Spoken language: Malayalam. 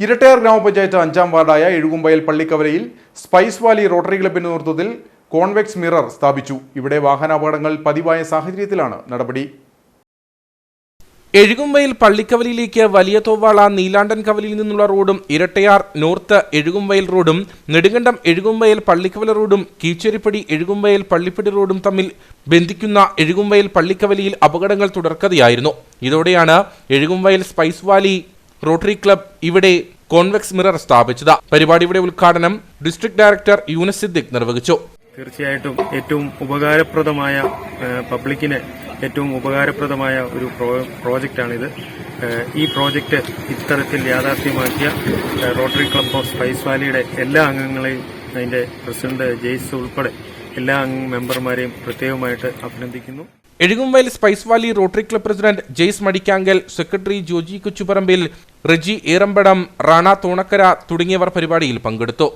ഇരട്ടയാർ ഗ്രാമപഞ്ചായത്ത് അഞ്ചാം വാർഡായ എഴുകുമ്പയൽ പള്ളിക്കവലയിൽ സ്പൈസ് വാലി റോട്ടറി ക്ലബിന്റെ നേതൃത്വത്തിൽ കോൺവെക്സ് മിറർ സ്ഥാപിച്ചു. ഇവിടെ വാഹനാപകടങ്ങൾ പതിവായ സാഹചര്യത്തിലാണ് നടപടി. എഴുകുമ്പയിൽ പള്ളിക്കവലിയിലേക്ക് വലിയ തോവാള നീലാണ്ടൻ കവലിയിൽ നിന്നുള്ള റോഡും ഇരട്ടയാർ നോർത്ത് എഴുകുംവയൽ റോഡും നെടുങ്കണ്ടം എഴുകുംവയൽ പള്ളിക്കവല റോഡും കീച്ചേരിപ്പടി എഴുകുംവയൽ പള്ളിപ്പടി റോഡും തമ്മിൽ ബന്ധിക്കുന്ന എഴുകുംവയൽ പള്ളിക്കവലിയിൽ അപകടങ്ങൾ തുടർക്കഥയായിരുന്നു. ഇതോടെയാണ് Ezhukumvayal spice valley rotary club ഇവിടെ കോൺവെക്സ് മിറർ സ്ഥാപിച്ചത്. പരിപാടിയുടെ ഉദ്ഘാടനം ഡിസ്ട്രിക്ട് ഡയറക്ടർ യൂനസ് സിദ്ദിഖ് നിർവഹിച്ചു. തീർച്ചയായിട്ടും ഏറ്റവും ഉപകാരപ്രദമായ പബ്ലിക്കിന് ഏറ്റവും ഉപകാരപ്രദമായ ഒരു പ്രോ പ്രോജക്റ്റാണിത്. ഈ പ്രോജക്റ്റ് ഇത്തരത്തിൽ യാഥാർത്ഥ്യമാക്കിയ റോട്ടറി ക്ലബ് ഓഫ് സ്പൈസ് വാലിയുടെ എല്ലാ അംഗങ്ങളെയും അതിന്റെ പ്രസിഡന്റ് ജെയ്സ് ഉൾപ്പെടെ എല്ലാ മെമ്പർമാരെയും പ്രത്യേകമായിട്ട് അഭിനന്ദിക്കുന്നു. എഴുകുമ്പയിൽ spice valley rotary club president Jaise Madikkankal secretary Joji Kuchuparambil Reji Erampadam Rana Thonakkara തുടങ്ങിയവർ പരിപാടിയിൽ പങ്കെടുത്തു.